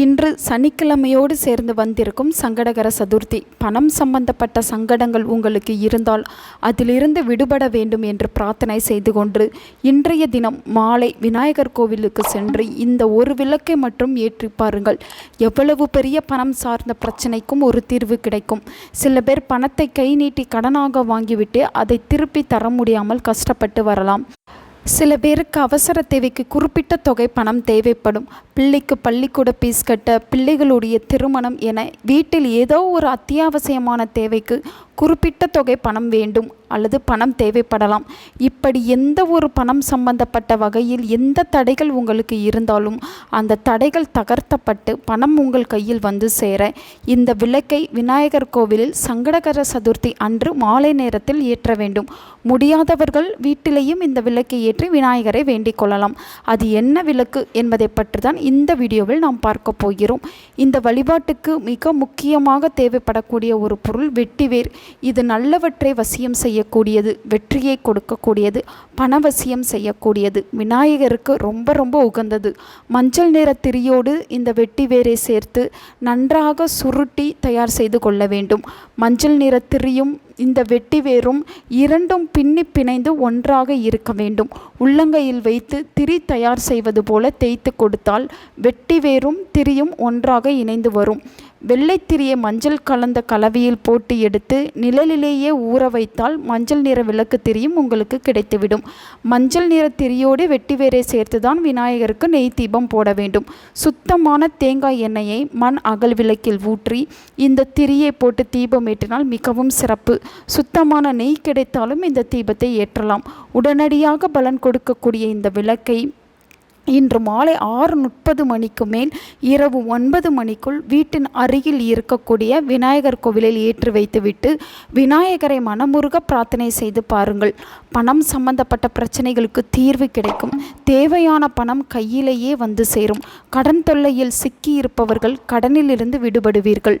இன்று சனிக்கிழமையோடு சேர்ந்து வந்திருக்கும் சங்கடகர சதுர்த்தி. பணம் சம்பந்தப்பட்ட சங்கடங்கள் உங்களுக்கு இருந்தால் அதிலிருந்து விடுபட வேண்டும் என்று பிரார்த்தனை செய்து கொண்டு இன்றைய தினம் மாலை விநாயகர் கோவிலுக்கு சென்று இந்த ஒரு விளக்கை மட்டும் ஏற்றி பாருங்கள். எவ்வளவு பெரிய பணம் சார்ந்த பிரச்சனைக்கும் ஒரு தீர்வு கிடைக்கும். சில பேர் பணத்தை கை நீட்டி கடனாக வாங்கிவிட்டு அதை திருப்பி தர முடியாமல் கஷ்டப்பட்டு வரலாம். சில பேருக்கு அவசர தேவைக்கு குறிப்பிட்ட தொகை பணம் தேவைப்படும். பிள்ளைக்கு பள்ளிக்கூட ஃபீஸ் கட்ட பிள்ளைகளுடைய திருமணம் என வீட்டில் ஏதோ ஒரு அத்தியாவசியமான தேவைக்கு குறிப்பிட்ட தொகை பணம் வேண்டும் அல்லது பணம் தேவைப்படலாம். இப்படி எந்த ஒரு பணம் சம்பந்தப்பட்ட வகையில் எந்த தடைகள் உங்களுக்கு இருந்தாலும் அந்த தடைகள் தகர்த்தப்பட்டு பணம் உங்கள் கையில் வந்து சேர இந்த விளக்கை விநாயகர் கோவிலில் சங்கடகர சதுர்த்தி அன்று மாலை நேரத்தில் ஏற்ற வேண்டும். முடியாதவர்கள் வீட்டிலேயும் இந்த விளக்கை ஏற்றி விநாயகரை வேண்டிக் கொள்ளலாம். அது என்ன விளக்கு என்பதை பற்றி தான் இந்த வீடியோவில் நாம் பார்க்க போகிறோம். இந்த வழிபாட்டுக்கு மிக முக்கியமாக தேவைப்படக்கூடிய ஒரு பொருள் வெட்டிவேர். இது நல்லவற்றை வசியம் செய்யக்கூடியது வெற்றியை கொடுக்கக்கூடியது பணவசியம் செய்யக்கூடியது. விநாயகருக்கு ரொம்ப ரொம்ப உகந்தது. மஞ்சள் நிற திரியோடு இந்த வெட்டி வேரை சேர்த்து நன்றாக சுருட்டி தயார் செய்து கொள்ள வேண்டும். மஞ்சள் நிற திரியும் இந்த வெட்டி வேரும் இரண்டும் பின்னி பிணைந்து ஒன்றாக இருக்க வேண்டும். உள்ளங்கையில் வைத்து திரி தயார் செய்வது போல தேய்த்து கொடுத்தால் வெட்டி வேரும் திரியும் ஒன்றாக இணைந்து வரும். வெள்ளைத்திரியை மஞ்சள் கலந்த கலவையில் போட்டு எடுத்து நிழலிலேயே ஊற வைத்தால் மஞ்சள் நிற விளக்கு திரியும் உங்களுக்கு கிடைத்துவிடும். மஞ்சள் நிற திரியோடு வெட்டிவேரை சேர்த்து தான் விநாயகருக்கு நெய் தீபம் போட வேண்டும். சுத்தமான தேங்காய் எண்ணெயை மண் அகல் விளக்கில் ஊற்றி இந்த திரியை போட்டு தீபம் ஏற்றினால் மிகவும் சிறப்பு. சுத்தமான நெய் கிடைத்தாலும் இந்த தீபத்தை ஏற்றலாம். உடனடியாக பலன் கொடுக்கக்கூடிய இந்த விளக்கை இன்று மாலை ஆறு முப்பது மணிக்கு மேல் இரவு ஒன்பது மணிக்குள் வீட்டின் அருகில் இருக்கக்கூடிய விநாயகர் கோவிலில் ஏற்றி வைத்துவிட்டு விநாயகரை மனமுருக பிரார்த்தனை செய்து பாருங்கள். பணம் சம்பந்தப்பட்ட பிரச்சனைகளுக்கு தீர்வு கிடைக்கும். தேவையான பணம் கையிலேயே வந்து சேரும். கடன் தொல்லையில் சிக்கியிருப்பவர்கள் கடனிலிருந்து விடுபடுவீர்கள்.